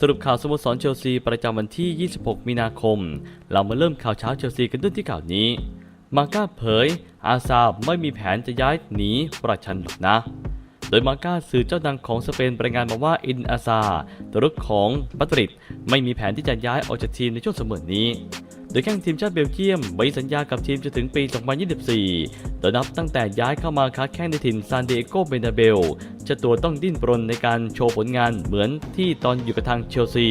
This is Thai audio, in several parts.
สรุปข่าวสโมสรเชลซีประจำวันที่ 26 มีนาคม เรามาเริ่มข่าวเช้าเชลซีกันด้วยที่ข่าวนี้ มาก้าเผย อาซาไม่มีแผนจะย้ายหนีประชันหรอกนะ โดยมาก้าสื่อเจ้าดังของสเปนรายงานมาว่าอินอาซาตัวรุกของปาดริดไม่มีแผนที่จะย้ายออกจากทีมในช่วงเสมอนี้ ดยแข้งทีมชาติเบลเยียมมีสัญญากับทีมจนถึงปี 2024โดยนับตั้งแต่ย้ายเข้ามาค้าแข้งในถิ่นซานดิเอโกเบนาเบลเจ้าตัวต้องดิ้นรนในการโชว์ผลงานเหมือนที่ตอนอยู่กับทางเชลซี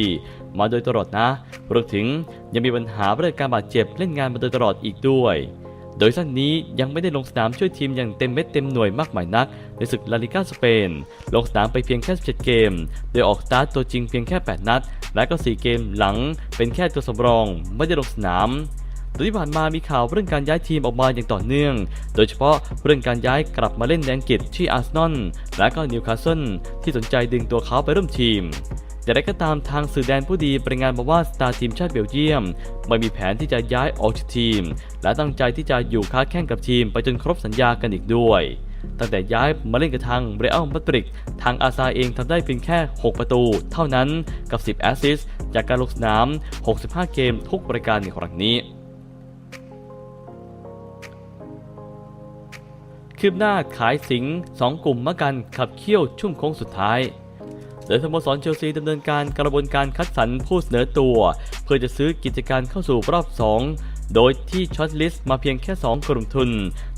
มาโดยตลอดนะรวมถึงยังมีปัญหาเรื่องการบาดเจ็บเล่นงานมาโดยตลอดอีกด้วย โดยท่านนี้ยังไม่ได้ลงสนามช่วยทีมอย่างเต็มเม็ดเต็มหน่วยมากมายนัก ในศึกลาลิกาสเปน ลงสนามไปเพียงแค่ 17 เกม โดยออกสตาร์ตตัวจริงเพียงแค่ 8 นัด และก็ 4 เกมหลังเป็นแค่ตัวสำรอง ไม่ได้ลงสนามโดยที่ผ่านมามีข่าวเรื่องการย้ายทีมออกมาอย่างต่อเนื่อง โดยเฉพาะเรื่องการย้ายกลับมาเล่นในอังกฤษที่อาร์เซนอลและก็นิวคาสเซิลที่สนใจดึงตัวเขาไปร่วมทีม แต่ใดก็ตามทางสื่อแดนผู้ดีรายงานมาว่าสตาร์ทีมชาติเบลเยียม ไม่มีแผนที่จะย้ายออกจากทีม และตั้งใจที่จะอยู่ค้าแข่งกับทีมไปจนครบสัญญากันอีกด้วย ตั้งแต่ย้ายมาเล่นกับทางเรอัลมาดริดทางอาซาเองทำได้เพียงแค่ 6 ประตู เท่านั้นกับ 10 แอสซิสต์จากการลงสนาม 65 เกมทุกรายการในครั้งนี้คืบหน้าขายสิงสองกลุ่มมะกันขับเคี่ยวช่วงโค้งสุดท้าย โดยสโมสรเชลซีดำเนินการกระบวนการคัดสรรผู้เสนอตัว เพื่อจะซื้อกิจการเข้าสู่รอบ 2 โดยที่ช็อตลิสต์มาเพียงแค่ 2 กลุ่มทุน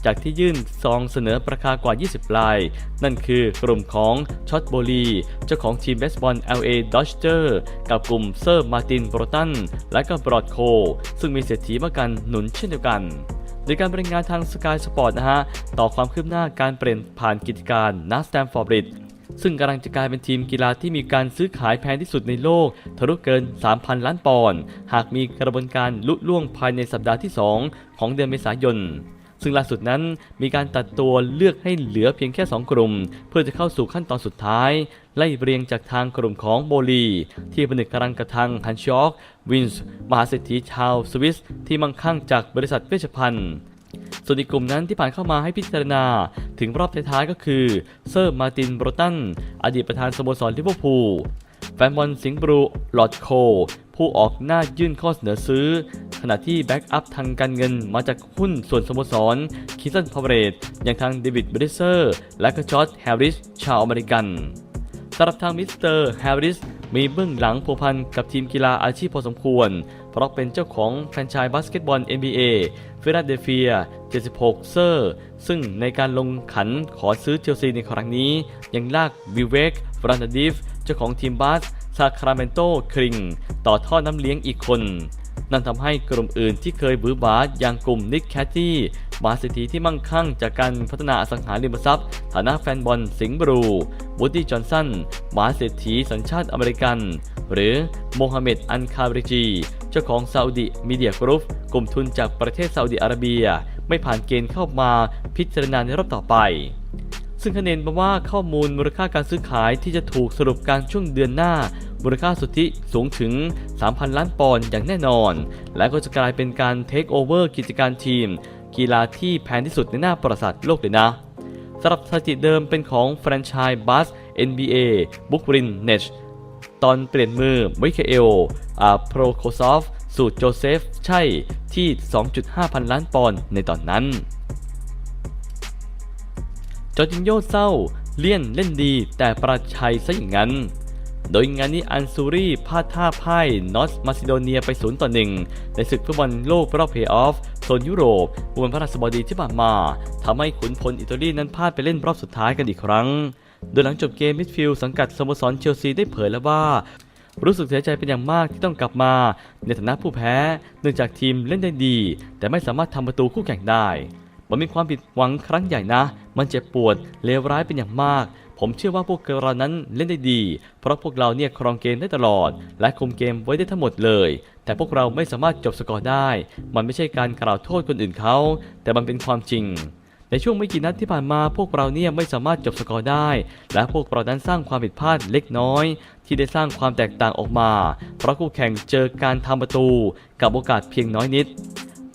จากที่ยื่นซองเสนอราคากว่า 20ลาย นั่นคือกลุ่มของช็อตโบลีเจ้าของทีมเบสบอล LA Dodger กับกลุ่มเซอร์มาตินโบรตันและก็บรอดโค ซึ่งมีเศรษฐีมากันหนุนเช่นเดียวกันโดยการบรรยายงานทาง Sky Sport นะฮะ ต่อความคืบหน้าการเปลี่ยนผ่านกิจการนัสแตมฟอร์บริด ซึ่งกำลังจะกลายเป็นทีมกีฬาที่มีการซื้อขายแพงที่สุดในโลกทะลุเกิน 3,000 ล้านปอนด์หากมีกระบวนการลุล่วงภายในสัปดาห์ที่ 2 ของเดือนเมษายนซึ่งล่าสุดนั้นมีการตัดตัวเลือกให้เหลือเพียงแค่ 2 กลุ่ม เพื่อจะเข้าสู่ขั้นตอนสุดท้าย ไล่เรียงจากทางกลุ่มของโบลี ที่ผนึกกำลังกระทังฮันชอก วินส์มหาเศรษฐีชาวสวิส ที่มั่งคั่งจากบริษัทเวชภัณฑ์ ส่วนอีกกลุ่มนั้นที่ผ่านเข้ามาให้พิจารณาถึงรอบท้ายๆก็คือเซอร์มาร์ตินโบรตัน อดีตประธานสโมสรลิเวอร์พูลแฟนบอลสิงห์บรูลอดโค ผู้ออกหน้ายื่นข้อเสนอซื้อ ขณะที่แบ็กอัพทางการเงินมาจากหุ้นส่วนสโมสรคิสันพาวเวรตอย่างทางเดวิดบริเซอร์ และก็จอร์จแฮร์ริสชาวอเมริกันสำหรับทางมิสเตอร์แฮร์ริส มีเบื้องหลังผัวพันกับทีมกีฬาอาชีพพอสมควร เพราะเป็นเจ้าของแฟรนไชส์บาสเกตบอล NBA ฟิลาเดลเฟีย 76 เซอร์ ซึ่งในการลงขันขอซื้อเชลซีในครั้งนี้ ยังลากวิเวกฟรันดิฟ เจ้าของทีมบาสซาคราเมนโตคริง ต่อท่อน้ำเลี้ยงอีกคน นั่นทำให้กลุ่มอื่นที่เคยบือหวาอย่างกลุ่มนิกแคทตี้มหาเศรษฐีที่มั่งคั่งจากการพัฒนาอสังหาริมทรัพย์ ฐานะแฟนบอลสิงห์บรูวูดดี้จอห์นสันมหาเศรษฐีสัญชาติอเมริกัน หรือโมฮัมเหม็ดอันคาบริจี เจ้าของซาอุดิมีเดียกรุ๊ปกลุ่มทุนจากประเทศซาอุดิอาระเบีย ไม่ผ่านเกณฑ์เข้ามาพิจารณาในรอบต่อไป ซึ่งคะแนนมาว่าข้อมูลมูลค่าการซื้อขายที่จะถูกสรุปการช่วงเดือนหน้า มูลค่าสุทธิสูงถึง 3,000 ล้านปอนด์อย่างแน่นอน และก็จะกลายเป็นการเทคโอเวอร์กิจการทีม กีฬาที่แพงที่สุดในหน้าประวัติศาสตร์โลกเลยนะสำหรับสถิติเดิมเป็นของแฟรนไชส์บัส NBA บุกรินเนชตอนเปลี่ยนมือมิคเอลอาโปรโคซอฟสูตรโจเซฟ ใช่ที่ 2.5 พันล้านปอนด์ในตอนนั้น จอร์จินโยเศร้า เลี่ยนเล่นดีแต่ประชัยซะอย่างนั้น โดยงานนี้อันซูรีพลาดท่าพ่ายนอสมาซิโดเนียไป0ต่อ1ในศึกฟุตบอลโลกรอบเพย์ออฟโซนยุโรปวันพฤหัสบดีที่ผ่านมาทำให้ขุนพลอิตาลีนั้นพลาดไปเล่นรอบสุดท้ายกันอีกครั้ง โดยหลังจบเกมมิดฟิลด์สังกัดสโมสรเชลซีได้เผยแล้วว่ารู้สึกเสียใจเป็นอย่างมากที่ต้องกลับมา ในฐานะผู้แพ้ เนื่องจากทีมเล่นได้ดี แต่ไม่สามารถทำประตูคู่แข่งได้ มันมีความผิดหวังครั้งใหญ่นะ มันเจ็บปวดเลวร้ายเป็นอย่างมาก ผมเชื่อว่าพวกเรานั้นเล่นได้ดี เพราะพวกเราเนี่ยครองเกมได้ตลอด และคุมเกมไว้ได้ทั้งหมดเลย แต่พวกเราไม่สามารถจบสกอร์ได้ มันไม่ใช่การกล่าวโทษคนอื่นเขา แต่มันเป็นความจริงในช่วงไม่กี่นัดที่ผ่านมาพวกเราเนี่ยไม่สามารถจบสกอร์ได้ และพวกเรานั้นสร้างความผิดพลาดเล็กน้อย ที่ได้สร้างความแตกต่างออกมา เพราะคู่แข่งเจอการทำประตู กับโอกาสเพียงน้อยนิด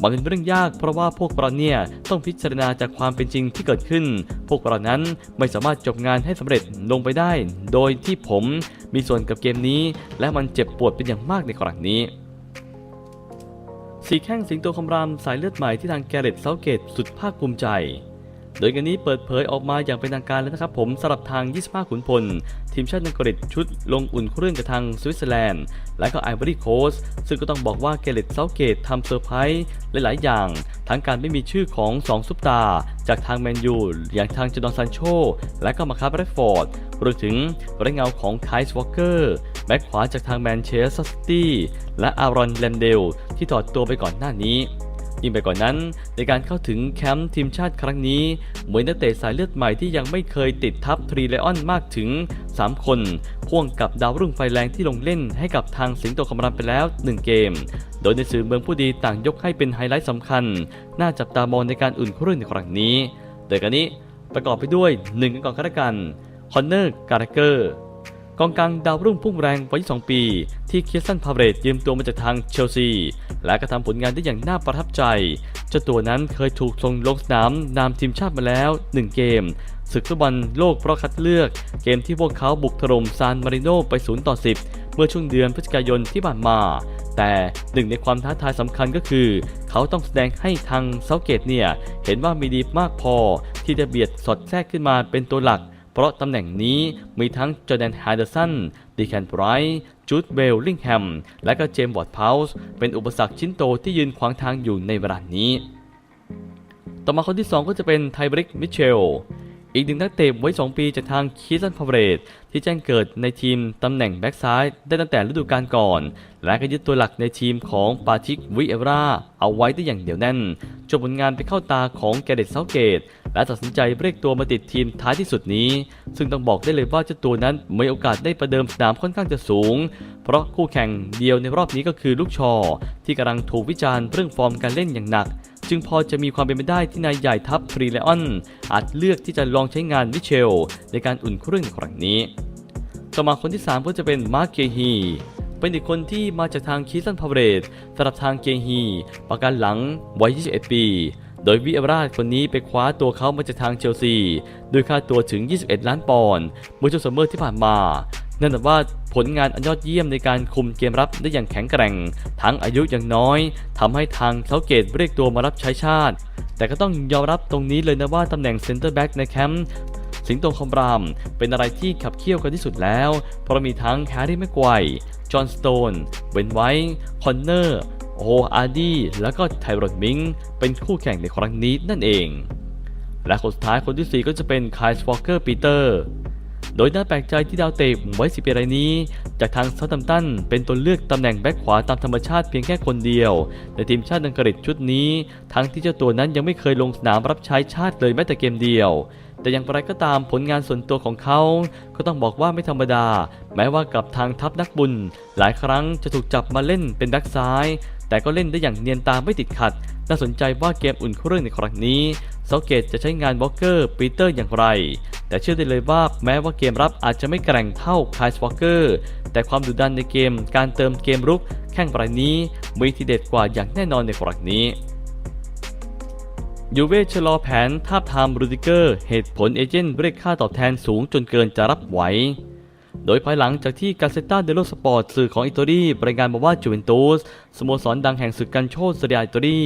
มันเป็นเรื่องยากเพราะว่าพวกเราเนี่ยต้องพิจารณาจากความเป็นจริงที่เกิดขึ้น พวกเรานั้นไม่สามารถจบงานให้สำเร็จลงไปได้ โดยที่ผมมีส่วนกับเกมนี้ และมันเจ็บปวดเป็นอย่างมากในครั้งนี้สีแข้งสิงโตคำรามสายเลือดใหม่ที่ทางแกเรตเซาเกตสุดภาคภูมิใจ โดยกันนี้เปิดเผยออกมาอย่างเป็นทางการแล้วนะครับผมสำหรับทาง 25 ขุนพล ทีมชาติอังกฤษชุดลงอุ่นเครื่องกับทางสวิตเซอร์แลนด์ และก็ไอวอรี่โคสซึ่งก็ต้องบอกว่าแกเรตเซาเกตทำเซอร์ไพรส์หลาย ๆ อย่าง ทั้งการไม่มีชื่อของ 2 ซุปตาร์จากทางแมนยูอย่างทางจดอนซันโช และก็มาคาร์เรฟอร์ดรวมถึงไร้เงาของไคส์วอลเกอร์แบ็คขวาจากทางแมนเชสเตอร์ซิตี้และอารอนแลนเดลที่ถอดตัวไปก่อนหน้านี้ ยิ่งไปกว่านนั้น ในการเข้าถึงแคมป์ทีมชาติครั้งนี้เหมือนนักเตะสายเลือดใหม่ที่ยังไม่เคยติดทัพทรีเลออนมากถึง 3 คน พ่วงกับดาวรุ่งไฟแรงที่ลงเล่นให้กับทางสิงโตคำรามไปแล้ว 1 เกม โดยในสื่อเมืองผู้ดีต่างยกให้เป็นไฮไลท์สำคัญ น่าจับตามองในการอุ่นเครื่องในครั้งนี้โดยกันนี้ประกอบไปด้วย1กันก่อนข้าราการคอนเนอร์การ์เกอร์ กองกลางดาวรุ่งพุ่งแรงวัย 2 ปี ที่เคียสันพาเรตยืมตัวมาจากทางเชลซี และกระทำผลงานได้อย่างน่าประทับใจเจ้าตัวนั้นเคยถูกส่งลงสนามนามทีมชาติมาแล้ว 1 เกม ศึกฟุตบอลโลกเพราะคัดเลือก เกมที่พวกเขาบุกถล่มซานมาริโนไป0ต่อ10 เมื่อช่วงเดือนพฤศจิกายนที่ผ่านมา แต่หนึ่งในความท้าทายสำคัญก็คือ เขาต้องแสดงให้ทางเซาเกตเนี่ยเห็นว่ามีดีมากพอที่จะเบียดสอดแทรกขึ้นมาเป็นตัวหลัก เพราะตำแหน่งนี้มีทั้งจอแดนไฮเดอร์สันดีแคนไบรท์จูดเบลลิงแฮม และก็เจมส์วอร์ดพาวส์เป็นอุปสรรคชิ้นโตที่ยืนขวางทางอยู่ในเวลานี้ ต่อมาคนที่ 2 ก็จะเป็นไทบริกมิเชล อีกหนึ่งนักเตะไว้ 2 ปีจากทางคีสันพาเรตที่แจ้งเกิดในทีมตำแหน่งแบ็กซ้ายได้ตั้งแต่ฤดูกาลก่อน และก็ยึดตัวหลักในทีมของปาชิกวิเอราเอาไว้ได้อย่างเดียวแน่นจนผลงานไปเข้าตาของแกเรตเซาเกต และตัดสินใจเรียกตัวมาติดทีมท้ายที่สุดนี้ ซึ่งต้องบอกได้เลยว่าเจ้าตัวนั้นมีโอกาสได้ประเดิมสนามค่อนข้างจะสูง เพราะคู่แข่งเดียวในรอบนี้ก็คือลูกชอ ที่กำลังถูกวิจารณ์เรื่องฟอร์มการเล่นอย่างหนัก จึงพอจะมีความเป็นไปได้ที่นายใหญ่ทัพฟรีเลออน อาจเลือกที่จะลองใช้งานมิเชล ในการอุ่นเครื่องครั้งนี้ ต่อมาคนที่ 3 ก็จะเป็นมาร์คเกฮีเป็นอีกคนที่มาจากทางคีสันพาวเรตสำหรับทางเกฮีประกันหลังวัย 21 ปี โดยวิเอราชคนนี้ไปคว้าตัวเขามาจากทางเชลซี โดยค่าตัวถึง 21 ล้านปอนด์เมื่อช่วงซัมเมอร์ที่ผ่านมา นั่นแปลว่าผลงานอันยอดเยี่ยมในการคุมเกมรับได้อย่างแข็งแกร่ง ทั้งอายุยังน้อยทำให้ทางเซาเกตเรียกตัวมารับใช้ชาติ แต่ก็ต้องยอมรับตรงนี้เลยนะว่าตำแหน่งเซนเตอร์แบ็กในแคมป์สิงโตคอมราม เป็นอะไรที่ขับเคี่ยวกันที่สุดแล้ว เพราะมีทั้งแฮร์รี่แม็กไกว์จอห์นสโตนเวนไวท์คอนเนอร์โออาร์ดี้แล้วก็ไทรอนมิง เป็นคู่แข่งในครั้งนี้นั่นเอง และคนสุดท้ายคนที่ 4 ก็จะเป็นคายสวอเกอร์ปีเตอร์ โดยน่าแปลกใจที่ดาวเตะไว้สิบปีรายนี้ จากทางเซาท์แฮมตันเป็นตัวเลือกตำแหน่งแบ็คขวาตามธรรมชาติเพียงแค่คนเดียว ในทีมชาติอังกฤษชุดนี้ ทั้งที่เจ้าตัวนั้นยังไม่เคยลงสนามรับใช้ชาติเลยแม้แต่เกมเดียวแต่อย่างไรก็ตามผลงานส่วนตัวของเขา ก็ต้องบอกว่าไม่ธรรมดา แม้ว่ากับทางทัพนักบุญ หลายครั้งจะถูกจับมาเล่นเป็นแบ็คซ้าย แต่ก็เล่นได้อย่างเนียนตาไม่ติดขัด น่าสนใจว่าเกมอุ่นเครื่องในครั้งนี้เซาเกตจะใช้งานวอลเกอร์ปีเตอร์อย่างไร แต่เชื่อได้เลยว่าแม้ว่าเกมรับอาจจะไม่แกร่งเท่าคายสวอเกอร์แต่ความดุดันในเกมการเติมเกมรุกแข่งรายนี้มีทีเด็ดกว่าอย่างแน่นอนในครั้งนี้ยูเว่ชะลอแผนทาบทามรูดิเกอร์ เหตุผลเอเจนต์เรียกค่าตอบแทนสูงจนเกินจะรับไหว โดยภายหลังจากที่กาเซต้าเดโลสปอร์ตสื่อของอิตาลีรายงานมาว่าจูเวนตุสสโมสรดังแห่งศึกกันโชตสเรียอิตาลี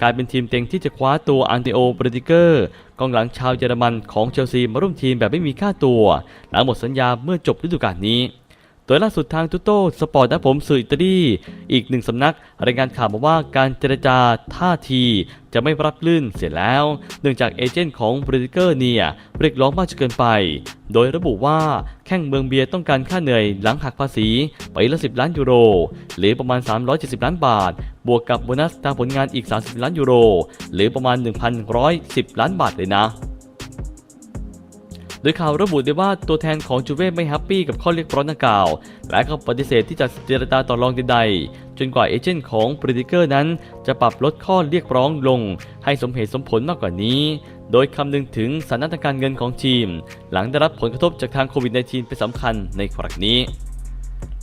กลายเป็นทีมเต็งที่จะคว้าตัวอันเตโอเบรติเกอร์กองหลังชาวเยอรมันของเชลซีมาร่วมทีมแบบไม่มีค่าตัว หลังหมดสัญญาเมื่อจบฤดูกาลนี้ โดยล่าสุดทางตุโต้สปอร์ตนะผมสื่ออิตาลีอีกหนึ่งสำนักรายงานข่าวมาว่าการเจรจาท่าทีจะไม่รับลื่นเสียแล้ว เนื่องจากเอเจนต์ของบริเกอร์เนี่ยเรียกร้องมากจนเกินไป โดยระบุว่าแข้งเมืองเบียร์ต้องการค่าเหนื่อยหลังหักภาษีไปละ 10 ล้านยูโร หรือประมาณ 370 ล้านบาท บวกกับโบนัสตามผลงานอีก 30 ล้านยูโร หรือประมาณ 1,110 ล้านบาทเลยนะ โดยข่าวระบุได้ว่าตัวแทนของจูเว่ไม่แฮปปี้กับข้อเรียกร้องดังกล่าว และก็ปฏิเสธที่จะเจรจาต่อรองใดๆ จนกว่าเอเจนต์ของบริติเกอร์นั้น จะปรับลดข้อเรียกร้องลง ให้สมเหตุสมผลมากกว่านี้ โดยคำนึงถึงสถานการณ์เงินของทีม หลังได้รับผลกระทบจากทางโควิด -19 เป็นสำคัญในครั้งนี้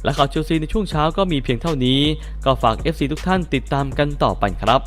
และข่าวเชลซีในช่วงเช้าก็มีเพียงเท่านี้ ก็ฝาก FC ทุกท่านติดตามกันต่อไปครับ